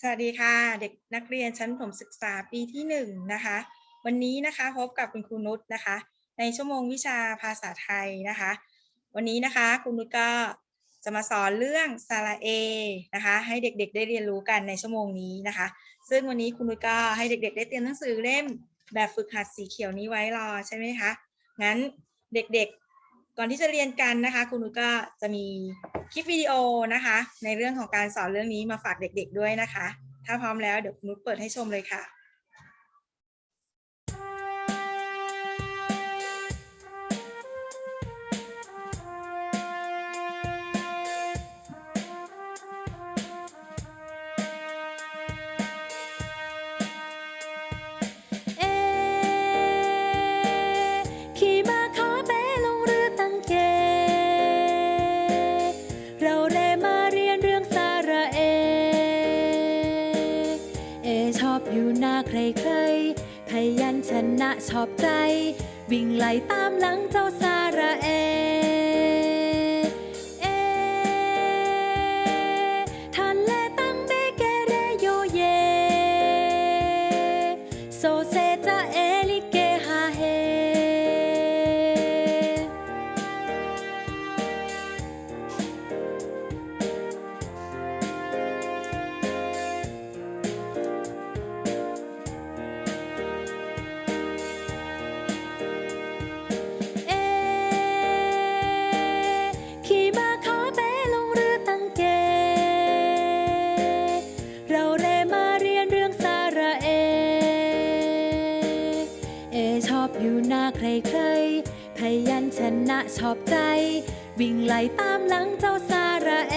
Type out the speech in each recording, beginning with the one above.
สวัสดีค่ะ เด็กนักเรียนชั้นประถมศึกษาปีที่หนึ่งนะคะ วันนี้นะคะพบกับคุณครูนุชนะคะ ในชั่วโมงวิชาภาษาไทยนะคะ วันนี้นะคะคุณนุชก็จะมาสอนเรื่องสระเอนะคะ ให้เด็กๆ ได้เรียนรู้กันในชั่วโมงนี้นะคะ ซึ่งวันนี้คุณนุชก็ให้เด็ก ๆ ได้เตรียมหนังสือเล่ม แบบฝึกหัดสีเขียวนี้ไว้รอใช่ไหมคะ งั้นเด็กๆ ก่อนที่จะเรียนกันนะคะ คุณนุชก็จะมีคลิปวิดีโอนะคะ ในเรื่องของการสอนเรื่องนี้มาฝากเด็กๆด้วยนะคะ ถ้าพร้อมแล้วเดี๋ยวคุณนุชเปิดให้ชมเลยค่ะ ชอบใจ วิ่งไล่ตามหลังเจ้าสาระเอเอ วิ่งไล่ตามหลังเจ้าสาระเอ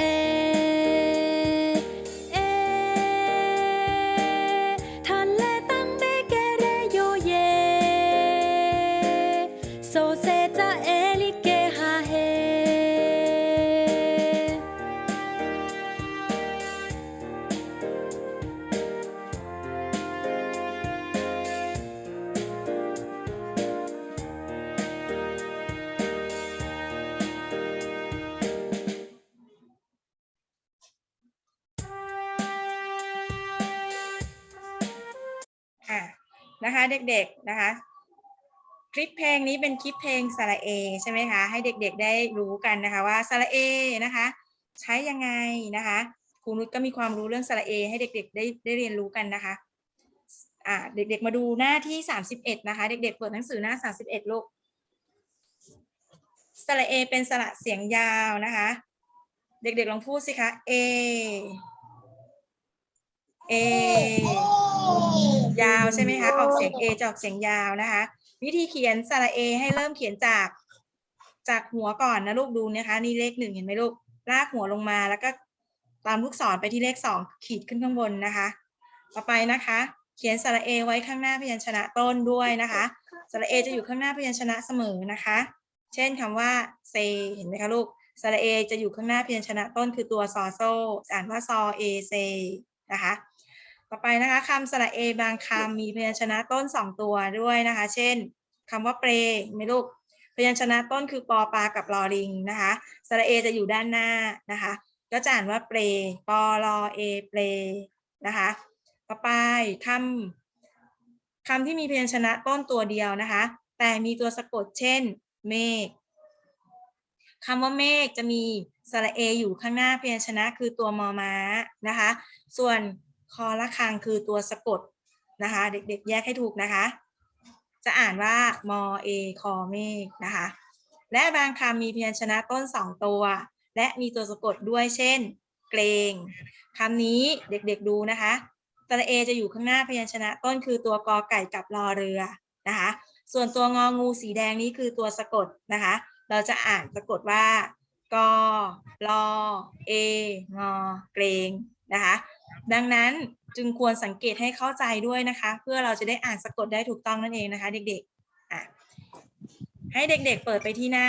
ลิปเพลงนี้เป็นคลิปเพลงสระเอใช่ไหมคะ ให้เด็กๆได้รู้กันนะคะว่าสระเอนะคะ ใช้ยังไงนะคะครูนุชก็มีความรู้เรื่องสระเอ ให้เด็กๆได้ได้เรียนรู้กันนะคะอ่าเด็กๆมาดูหน้าที่สามสิบเอ็ดนะคะ เด็กๆเปิดหนังสือหน้าสามสิบเอ็ดลูกสระเอเป็นสระเสียงยาวนะคะ เด็กๆลองพูดสิคะเอเอยาวใช่ไหมคะออกเสียง A จะออกเสียงยาวนะคะ วิธีเขียนสระ A ให้เริ่มเขียนจากจากหัวก่อนนะลูกดูนะคะ นี่เลขหนึ่งเห็นไหมลูกลากหัวลงมาแล้วก็ตามลูกศรไปที่เลขสองขีดขึ้นข้างบนนะคะ ต่อไปนะคะ เขียนสระ A ไว้ข้างหน้าพยัญชนะต้นด้วยนะคะสระ A จะอยู่ข้างหน้าพยัญชนะเสมอนะคะ เช่นคำว่าเซเห็นไหมคะลูกสระ A จะอยู่ข้างหน้าพยัญชนะต้นคือตัวซอโซอ่านว่าซอเอเซนะคะ ต่อไปนะคะคำสระเอบางคำมีพยัญชนะต้นสองตัวด้วยนะคะ เช่นคำว่าเปรเห็นไหมลูกพยัญชนะต้นคือปอปลากับลอลิงนะคะสระเอจะอยู่ด้านหน้านะคะ ก็จะอ่านว่าเปรปอลอเอเปรนะคะ ต่อไปคำคำที่มีพยัญชนะต้นตัวเดียวนะคะ แต่มีตัวสะกดเช่น เมฆคำว่าเมฆจะมีสระเออยู่ข้างหน้าพยัญชนะคือตัวมอม้านะคะ ส่วน คอละคังคือตัวสะกดนะคะ เด็กๆ แยกให้ถูกนะคะ จะอ่านว่ามอเอคอเมฆนะคะ และบางคำมีพยัญชนะต้นสองตัว และมีตัวสะกดด้วยเช่น เกรงคำนี้เด็กๆดูนะคะสระเอจะอยู่ข้างหน้าพยัญชนะต้นคือตัวกอไก่กับรอเรือนะคะ ส่วนตัวงองูสีแดงนี้คือตัวสะกดนะคะ เราจะอ่านสะกดว่ากอรอเองอเกรงนะคะ ดังนั้นจึงควรสังเกตให้เข้าใจด้วยนะคะ เพื่อเราจะได้อ่านสะกดได้ถูกต้องนั่นเองนะคะ เด็กๆอะให้เด็กๆเปิดไปที่หน้า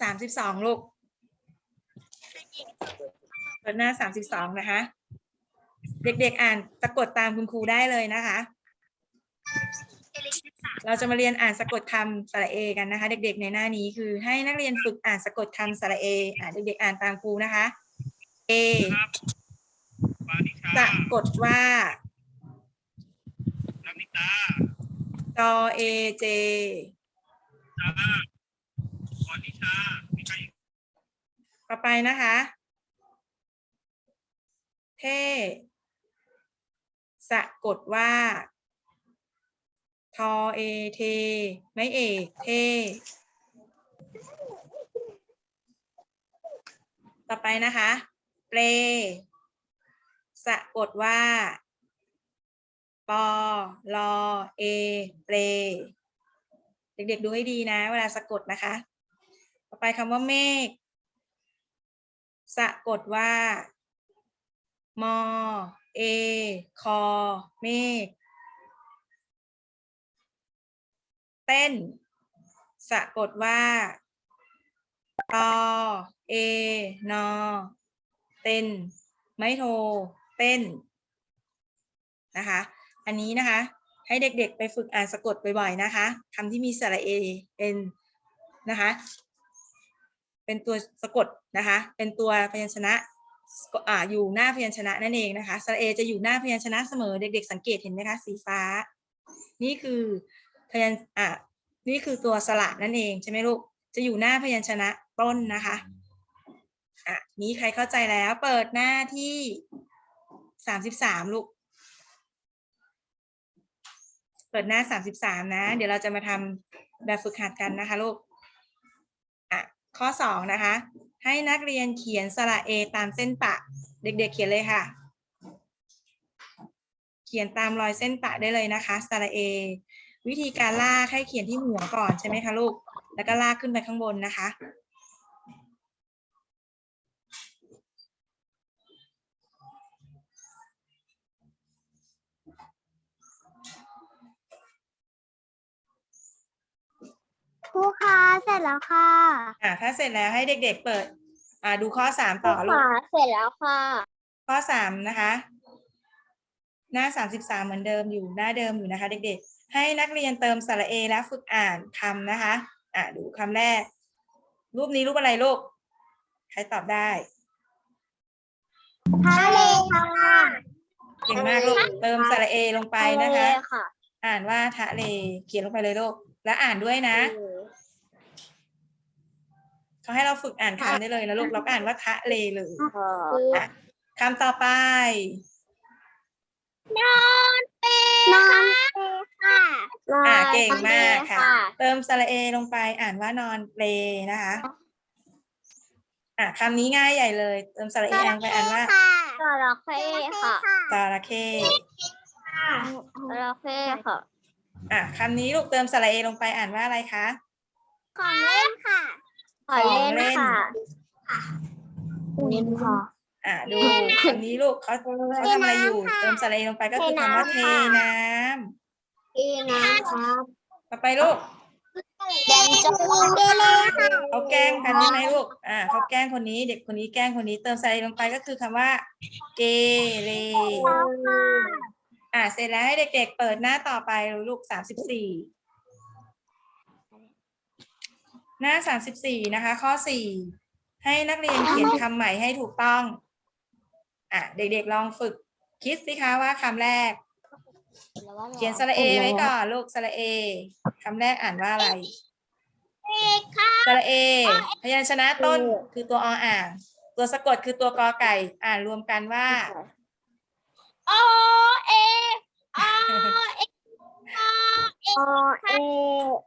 สามสิบสองลูก เปิดหน้าสามสิบสองนะคะ เด็กๆอ่านสะกดตามคุณครูได้เลยนะคะ เราจะมาเรียนอ่านสะกดคำสระเอกันนะคะ เด็กๆในหน้านี้คือให้นักเรียนฝึกอ่านสะกดคำสระเออ่าเด็กๆอ่านตามครูนะคะเอ สะกดว่าลามิตาจอเอเจจาวานิชามีใครอีกต่อไปนะคะ เท่สะกดว่า ทอเอเท ไม่เอกเท ต่อไปนะคะ เปร สะกดว่า ปอลอเอเปรเด็กๆดูให้ดีนะ เวลาสะกดนะคะ ต่อไปคำว่าเมฆ สะกดว่า มอ เอ คอ เมฆ เต้น สะกดว่าตอเอนอ เต้น ไม่โทร เต้นนะคะ อันนี้นะคะ ให้เด็กๆไปฝึกอ่านสะกดบ่อยๆนะคะคำที่มีสระเอเป็นนะคะ เป็นตัวสะกดนะคะ เป็นตัวพยัญชนะอ่าอยู่หน้าพยัญชนะนั่นเองนะคะสระเอจะอยู่หน้าพยัญชนะเสมอเด็ก ๆ สังเกตเห็นไหมคะสีฟ้า นี่คือพยัญอ่านี่คือตัวสระนั่นเองใช่ไหมลูกจะอยู่หน้าพยัญชนะต้นนะคะอะนี้ใครเข้าใจแล้วเปิดหน้าที่ สามสิบสามลูก เปิดหน้าสามสิบสามนะ เดี๋ยวเราจะมาทำแบบฝึกหัดกันนะคะลูกอะข้อสองนะคะ ให้นักเรียนเขียนสระเอตามเส้นปะ เด็ก ๆ เขียนเลยค่ะ เขียนตามรอยเส้นปะได้เลยนะคะสระเอวิธีการลากให้เขียนที่หัวก่อนใช่ไหมคะลูก แล้วก็ลากขึ้นไปข้างบนนะคะ ครูคะเสร็จแล้วค่ะอะถ้าเสร็จแล้วให้เด็ก ๆ เปิด อ่าดูข้อสามครูต่อลูกคะเสร็จแล้วค่ะ ข้อสามนะคะ หน้าสามสิบสามเหมือนเดิมอยู่หน้าเดิมอยู่นะคะ เด็กๆ ให้นักเรียนเติมสระเอและฝึกอ่านคำนะคะ อะดูคำแรก รูปนี้รูปอะไรลูกใครตอบได้ทะเลค่ะเก่งมากลูกเติมสระเอลงไปนะคะทเลค่ะอ่านว่าทะเลเขียนลงไปเลยลูกแล้วอ่านด้วยนะ เขาให้เราฝึกอ่านคำได้เลยนะลูกเราก็อ่านว่าทะเลเลยอะคำต่อไป นอนเปนอนเปค่ะอะเก่งมากค่ะ เติมสระเอลงไปอ่านว่านอนเปลนะคะอะคำนี้ง่ายใหญ่เลย เติมสระเอลงไปอ่านว่าจระเข้ค่ะจระเข้จระเข้ค่ะอะคำนี้ลูกเติมสระเอลงไปอ่านว่าอะไรคะของเล่นค่ะ ของเล่นเล่นค่ะ อะดูคำนี้ลูกเขาเขาทำอะไรอยู่ เติมสระเอลงไปก็คือคำว่าเทน้ำอีน้ำครับต่อไปลูกแดงจมูกเกเรค่ะเขาแกล้งกันใช่ไหมลูก อ่าเขาแกล้งคนนี้ เด็กคนนี้แกล้งคนนี้ เติมสระเอลงไปก็คือคำว่า เกเรอ่าเสร็จแล้วให้เด็ก ๆ เปิดหน้าต่อไปลูกสามสิบสี่ หน้าสามสิบสี่นะคะ ข้อสี่ให้นักเรียนเขียนคำใหม่ให้ถูกต้อง อะ เด็กๆลองฝึกคิดสิคะว่าคำแรก เขียนสระเอไว้ก่อนลูกสระเอคำแรกอ่านว่าอะไรสระเอ พยัญชนะต้นคือตัวออ่าง ตัวสะกดคือตัวกอไก่ อ่านรวมกันว่าโอเอโอเอโอเอ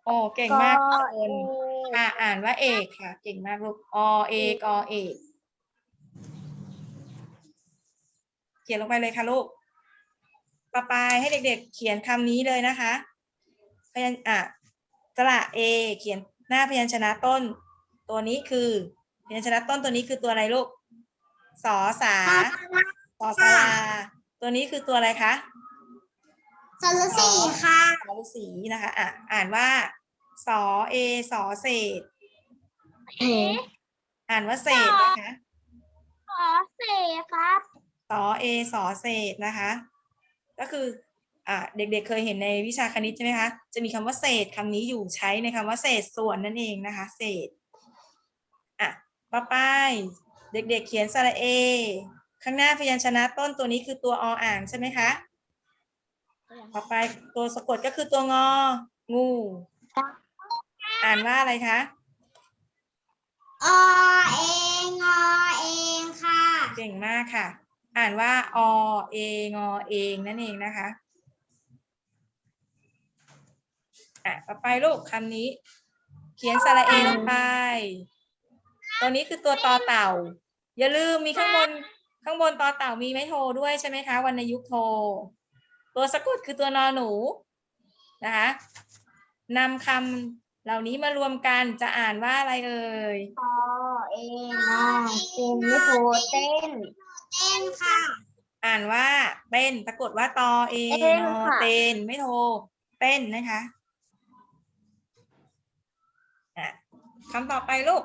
โอ้เก่งมากทุกคนโอค่ะอ่านว่าเอกค่ะ เก่งมากลูกอเอกอเอกเขียนลงไปเลยค่ะลูกต่อไปให้เด็กๆ เขียนคำนี้เลยนะคะ พยัญอะสระเอเขียนหน้าพยัญชนะต้น ตัวนี้คือ พยัญชนะต้นตัวนี้คือตัวอะไรลูกสอสาสอสาราตัวนี้คือตัวอะไรคะ สรสีค่ะสอฤาษีนะคะอะอ่านว่าสอเอสอเศษอ่านว่าเศษนะคะขอเสครับสอเอสอเศษนะคะ ก็คืออ่าเด็กๆเคยเห็นในวิชาคณิตใช่ไหมคะ จะมีคำว่าเศษคำนี้อยู่ใช้ในคำว่าเศษส่วนนั่นเองนะคะ เศษอะต่อไปเด็กๆเขียนสระเอข้างหน้าพยัญชนะต้นตัวนี้คือตัวออ่างใช่ไหมคะ ต่อไปตัวสะกดก็คือตัวงอ งู อ่านว่าอะไรคะอเองอเองค่ะเก่งมากค่ะ อ่านว่าอเองอเองนั่นเองนะคะอะต่อไปลูกคำนี้ เขียนสระเอลงไป ตัวนี้คือตัวตอเต่า อย่าลืมมีข้างบนข้างบนตอเต่ามีไม้โทด้วยใช่ไหมคะวรรณยุกต์โท ตัวสะกดคือตัวนอหนูนะคะนำคำเหล่านี้มารวมกันจะอ่านว่าอะไรเอ่ยอเองอเองไม่โทรเต้น เต้นค่ะ อ่านว่าเต้นปรากฏว่าตอเอเต้นนอค่ะ เต้นไม่โทรเต้นนะคะอะคำต่อไปลูก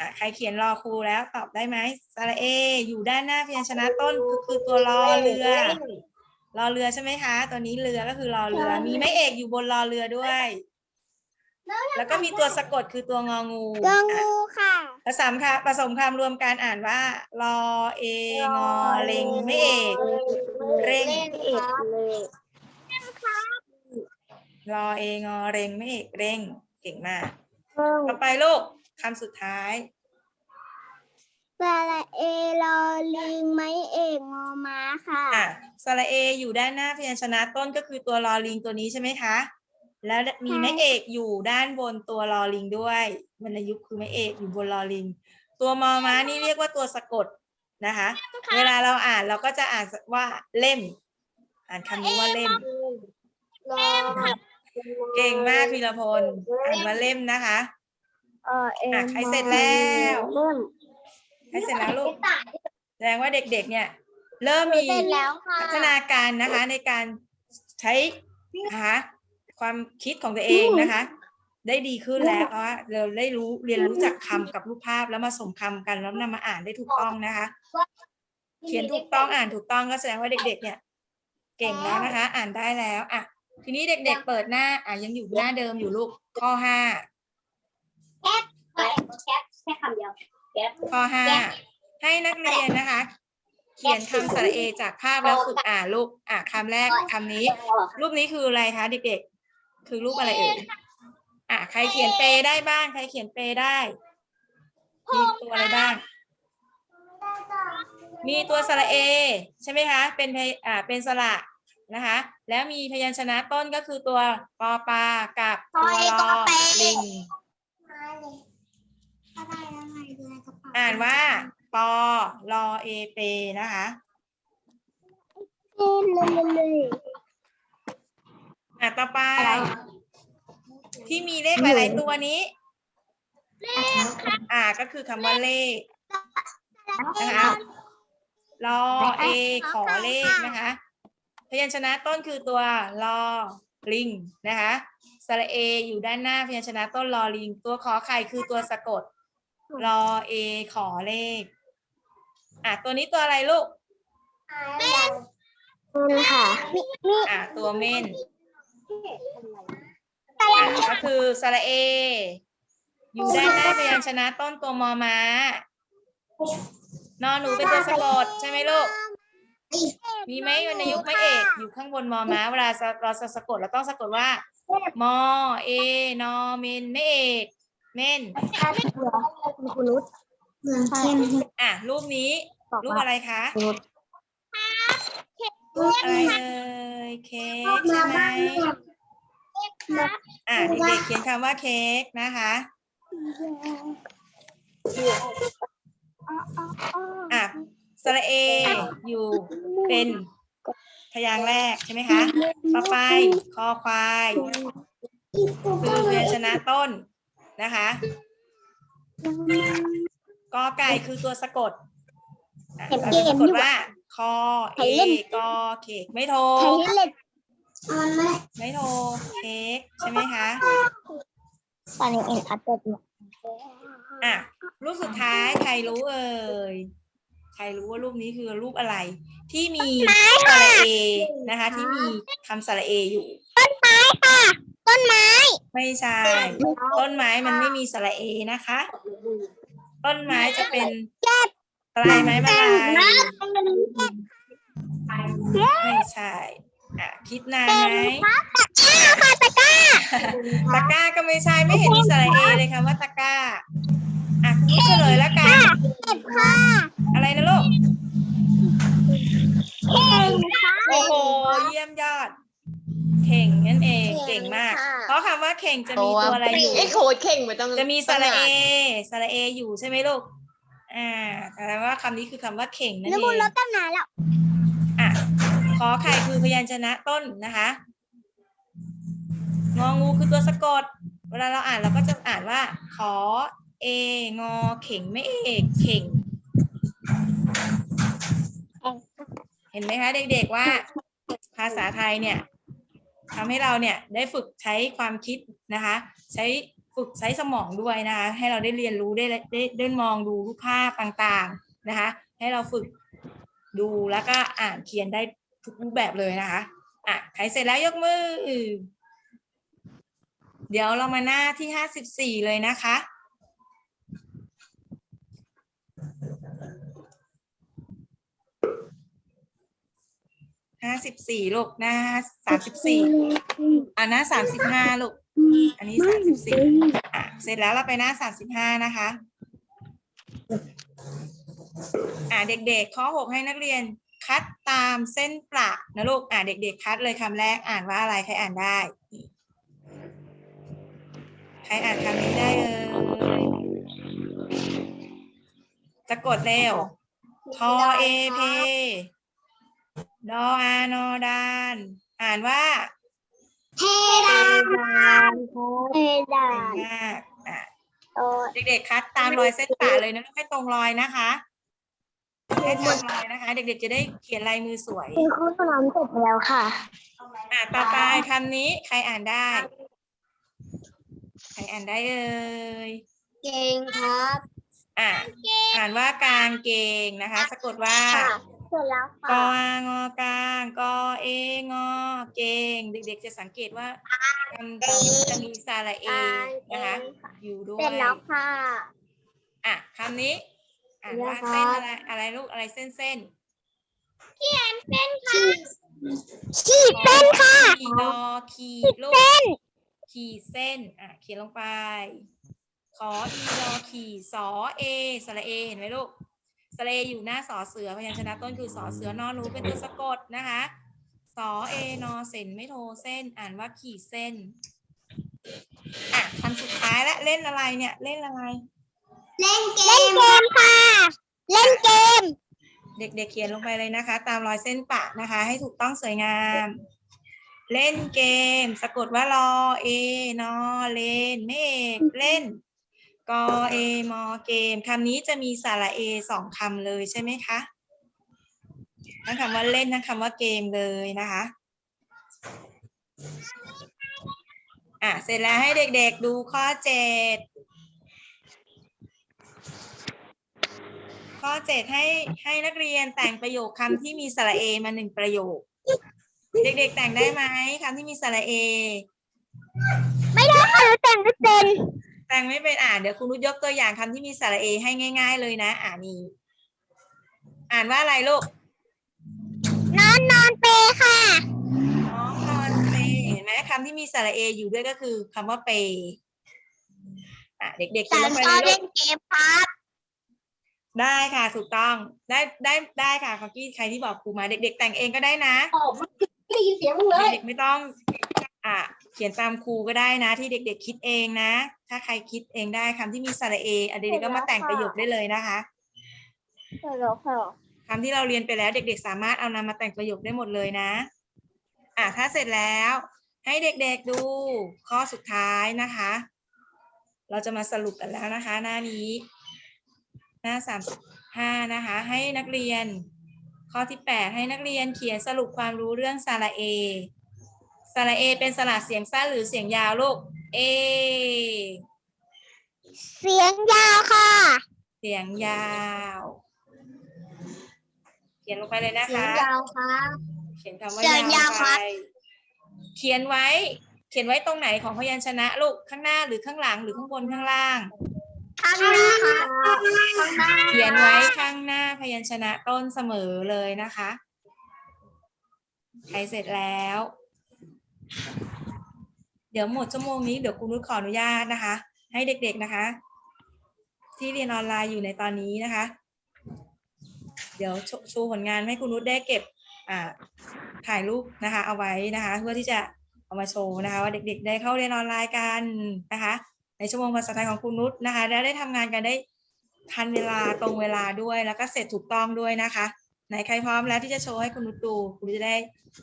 อะใครเขียนรอครูแล้วตอบได้ไหมสระเอ อยู่ด้านหน้าพยัญชนะต้นคือคือตัวรอเรือ รอเรือใช่ไหมคะ ตัวนี้เรือก็คือรอเรือ มีไม้เอกอยู่บนรอเรือด้วย แล้วก็มีตัวสะกดคือตัวงองูตัวอะงูค่ะผสมคำผสมคำรวมกันอ่านว่า รอเองอเล็งไม่เอกเร่งเอกเลยรอเองอเร็งไม่เอกเร่ง เก่งมาก ต่อไปลูก คำสุดท้ายสระเอรอลิงไม้เอกงอม้าค่ะ อะสระเออยู่ด้านหน้าพยัญชนะต้นก็คือตัวรอลิงตัวนี้ใช่ไหมคะ แล้วมีไม้เอกอยู่ด้านบนตัวรอลิงด้วยวรรณยุกต์คือไม้เอกอยู่บนรอลิง ตัวมอม้านี่เรียกว่าตัวสะกดนะคะ เวลาเราอ่านเราก็จะอ่านว่าเล่ม อ่านคำนี้ว่าเล่มรอเก่งมากพีรพลอ่านว่าเล่มนะคะ เออเองอะใครเสร็จแล้ว เริ่มให้เสร็จแล้วลูก แสดงว่าเด็กๆ เนี่ย เริ่มมี เสร็จแล้วค่ะ พัฒนาการนะคะในการใช้นะคะความคิดของตัวเองนะคะ ได้ดีขึ้นแล้วเพราะว่าเราได้รู้เรียนรู้จักคำกับรูปภาพแล้วมาสมคำกันแล้วนำมาอ่านได้ถูกต้องนะคะ เขียนถูกต้องอ่านถูกต้องก็แสดงว่าเด็ก ๆ เนี่ย เก่งแล้วนะคะ อ่านได้แล้วอะทีนี้เด็ก ๆ เปิดหน้าอะยังอยู่หน้าเดิมอยู่ลูกข้อห้า แค่แค่คำเดียวข้อห้าให้นักเรียนนะคะ เขียนคำสระเอจากภาพแล้วฝึกอ่านลูกอะคำแรกคำนี้ รูปนี้คืออะไรคะเด็กๆ คือรูปอะไรเอ่ยอะใครเขียนเปได้บ้าง ใครเขียนเปได้มีตัวอะไรบ้าง มีตัวสระเอ ใช่ไหมคะ เป็นพยอ่าเป็นสระนะคะ แล้วมีพยัญชนะต้นก็คือตัวปอปลากับตัวรอลิง อ่านว่าปอรอเอเปนะคะอะต่อไป ที่มีเลขหลายๆตัวนี้อ่าก็คือคำว่าเลขนะคะรอเอขอเลขนะคะ พยัญชนะต้นคือตัวรอลิงนะคะสระเออยู่ด้านหน้าพยัญชนะต้นรอลิง ตัวขอไข่คือตัวสะกด รอเอขอเลข อะตัวนี้ตัวอะไรลูกค่ะอะตัวเม่นอะก็คือสระเอ อยู่ด้านหน้าพยัญชนะต้นตัวมอม้านอหนูเป็นตัวสะกดใช่ไหมลูก มีไหมวรรณยุกต์ไม่เอกอยู่ข้างบนมอม้าเวลาเราจะสะกดเราต้องสะกดว่า มอเอนอเมนไม่เอก เม่นคุณนุชเหมือนเข้มอะรูปนี้ รูปอะไรคะอะไรเอ่ยเค้กใช่ไหมอะเด็กๆเขียนคำว่าเค้กนะคะอะสระเออยู่เป็นพยางค์แรกใช่ไหมคะ ต่อไปคอควายคือพยัญชนะต้น นะคะกอไก่คือตัวสะกดอะเราจะสะกดว่าคอเอกอเขกไม่โทรใครให้เล่นไม่โทรเค้กใช่ไหมคะตอนนี้เอ็นอัดเต็มอะรูปสุดท้ายใครรู้เอ่ยใครรู้ว่ารูปนี้คือรูปอะไร ที่มีสระเอนะคะ ที่มีคำสระเออยู่ต้นไม้ ไม่ใช่ ต้นไม้มันไม่มีสระเอนะคะ ต้นไม้จะเป็นปลายไม้มาลายไม่ใช่อะคิดนานไหมตะกร้าก็ไม่ใช่ไม่เห็นมีสระเอเลยค่ะว่าตะกร้าอะคุณลูกเฉลยแล้วกันเก็บค่ะอะไรนะลูกเข่งค่ะโอ้โหเยี่ยมยอด เข่งนั่นเองเก่งมากเข่งค่ะเพราะคำว่าเข่งจะมีตัวอะไรอยู่ไอ้โคดเข่งมันต้องจะมีสระเอตั้งนานสระเออยู่ใช่ไหมลูกอ่าแต่ว่าคำนี้คือคำว่าเข่งนั่นน้ำเอมูลงลดตั้งนานแล้วอะขอไข่คือพยัญชนะต้นนะคะงองูคือตัวสะกด เวลาเราอ่านเราก็จะอ่านว่า ขอเองอเข่งไม่เอกเข่ง เห็นไหมคะเด็กๆว่า ภาษาไทยเนี่ย ทำให้เราเนี่ยได้ฝึกใช้ความคิดนะคะ ใช้ฝึกใช้สมองด้วยนะคะ ให้เราได้เรียนรู้ได้ได้ได้มองดูรูปภาพต่างๆนะคะ ให้เราฝึกดูแล้วก็อ่านเขียนได้ทุกรูปแบบเลยนะคะอะใครเสร็จแล้วยกมือ เดี๋ยวเรามาหน้าที่ห้าสิบสี่เลยนะคะ ห้าสิบสี่ลูกหน้าสามสิบสี่อ่าหน้าสามสิบห้าลูก อันนี้สามสิบสี่อะเสร็จแล้วเราไปหน้าสามสิบห้านะคะ อ่าเด็กๆ ข้อหกให้นักเรียนคัดตามเส้นประนะลูก อ่าเด็ก ๆ คัดเลยคำแรกอ่านว่าอะไรใครอ่านได้ ใครอ่านคำนี้ได้เอ่ยจะกดเร็วทอเอเพ ดออานอดาน อ่านว่าเทดานเทดาเก่งนมากอะโอ้เด็กๆคัดตามรอยเส้นป่าเลยนะให้ตรงรอยนะคะให้ตรงรอยนะคะ เด็กๆจะได้เขียนลายมือสวยคุณครูสนามเสร็จแล้วค่ะอะต่อไปคำนี้ใครอ่านได้ ใครอ่านได้เอ่ยเก่งครับ อะอ่านว่ากางเกงนะคะ สะกดว่า เสร็จแล้วกค่ะออางอกลางกอเองอเกงเด็กๆจะสังเกตว่าคำตรงนี้จะมีสระเอนะคะ อยู่ด้วเสร็จยแล้วค่ะ อะคำนี้อ่านว่านะคะเส้นอะไรอะไรลูกอะไรเส้นเส้นขีดเส้นค่ะขีดอขีดลูกขีดเส้นอะเขียนลงไป ขออีดอขีดสอเอสระเอเห็นไหมลูก สระเออยู่หน้าสอเสือพยัญชนะต้นคือสอเสือนอหนูเป็นตัวสะกดนะคะสอเอนอเส้นไม่โทเส้น อ่านว่าขีดเส้นอะคำสุดท้ายและเล่นอะไรเนี่ย เล่นอะไรเล่นเกมเล่นเกมค่ะ เล่นเกม เด็กๆเขียนลงไปเลยนะคะ ตามรอยเส้นปะนะคะ ให้ถูกต้องสวยงาม เล่นเกม สะกดว่ารอเอนอเลนเมฆเล่น กอเอมอเกมคำนี้จะมีสระเอสองคำเลยใช่ไหมคะทั้งคำว่าเล่นทั้งคำว่าเกมเลยนะคะอะเสร็จแล้วให้เด็กๆดูข้อเจ็ดข้อเจ็ดให้ให้นักเรียนแต่งประโยคคำที่มีสระเอมาหนึ่งประโยค เด็กๆแต่งได้ไหมคำที่มีสระเอ ไม่ได้ค่ะแต่งไม่เป็น แต่งไม่เป็นอ่านเดี๋ยวคุณนุชยกตัวอย่างคำที่มีสระเอให้ง่าย ๆ เลยนะ อ่านี่อ่านว่าอะไรลูกนอนนอนเปค่ะน้องนอนเปเห็นไหมคำที่มีสระเออยู่ด้วยก็คือคำว่าเปอะเด็กๆฉัเขียนนลงไปชอบเลยลูเล่กนเกมครับได้ค่ะถูกต้องได้ได้ได้ค่ะคำที่ใครที่บอกครูมาเด็ก ๆ แต่งเองก็ได้นะไม่ได้ยินเสียงมึงเลยเด็กๆไม่ต้อง อะ เขียนตามครูก็ได้นะ ที่เด็กๆคิดเองนะ ถ้าใครคิดเองได้คำที่มีสระเออะเด็กๆก็มาแต่งประโยคได้เลยนะคะเสร็จแล้วค่ะคำที่เราเรียนไปแล้วเด็ก ๆ สามารถเอานำมาแต่งประโยคได้หมดเลยนะ อะถ้าเสร็จแล้ว ให้เด็กๆดูข้อสุดท้ายนะคะ เราจะมาสรุปกันแล้วนะคะ หน้านี้ หน้าสามสิบห้านะคะ ให้นักเรียน ข้อที่แปดให้นักเรียนเขียนสรุปความรู้เรื่องสระเอ สระเอเป็นสระเสียงสั้นหรือเสียงยาวลูก เอ เสียงยาวค่ะ เสียงยาว เขียนลงไปเลยนะเสียคะงยาวครับเขียนคำว่าเขียนยายาววลงครัไปบเขียนไว้ เขียนไว้ตรงไหนของพยัญชนะลูก ข้างหน้าหรือข้างหลังหรือข้างบนข้างล่าง ข้างหน้าครับข้างหน้าเขียนไว้ข้างหน้าพยัญชนะต้นเสมอเลยนะคะ ใครเสร็จแล้ว เดี๋ยวหมดชั่วโมงนี้เดี๋ยวคุณนุชขออนุญาตนะคะ ให้เด็กๆนะคะ ที่เรียนออนไลน์อยู่ในตอนนี้นะคะ เดี๋ยวโชชูผลงานให้คุณนุชได้เก็บอ่าถ่ายรูปนะคะ เอาไว้นะคะ เพื่อที่จะเอามาโชว์นะคะ ว่าเด็กๆ ได้เข้าเรียนออนไลน์กันนะคะ ในชั่วโมงภาษาไทยของคุณนุชนะคะและได้ทำงานกันได้ทันเวลาตรงเวลาด้วยแล้วก็เสร็จถูกต้องด้วยนะคะไหนใครพร้อมแล้วที่จะโชว์ให้คุณนุชดู คุณจะได้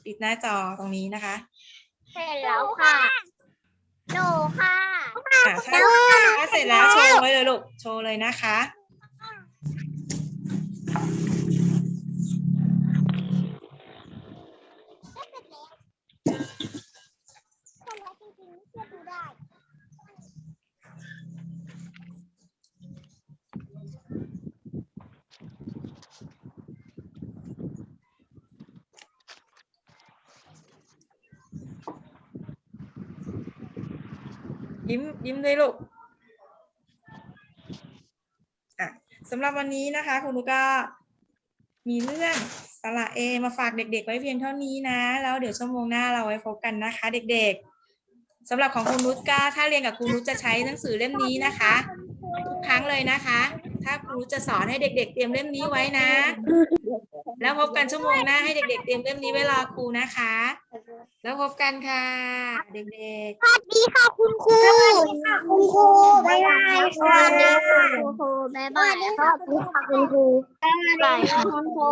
ปิดหน้าจอตรงนี้นะคะ เสร็จแล้วค่ะหนูค่ะ อะถ้าถ้าเสร็จแล้วโชว์ไว้เลยลูก โชว์เลยนะคะ ยิ้มยิ้มด้วยลูกอะสำหรับวันนี้นะคะคุณลูกก็มีเรื่องสระเอมาฝากเด็ก ๆ ไว้เพียงเท่านี้นะ แล้วเดี๋ยวชั่วโมงหน้าเราไว้พบกันนะคะ เด็กๆสำหรับของคุณนุชก็ถ้าเรียนกับคุณนุชจะใช้หนังสือเล่มนี้นะคะ ทุกครั้งเลยนะคะ ถ้าครูจะสอนให้เด็ก ๆ เตรียมเล่มนี้ไว้นะ แล้วพบกันชั่วโมงหน้าให้เด็ก ๆ เตรียมเล่มนี้ไว้รอครูนะคะ แล้วพบกันค่ะ เด็กๆสวัสดีค่ะคุณครูสวัสดีค่ะคุณครูบ๊ายบายสวัสดีค่ะคุณครูบ๊ายบายสวัสดีค่ะคุณครูบ๊ายบายค่ะคุณครู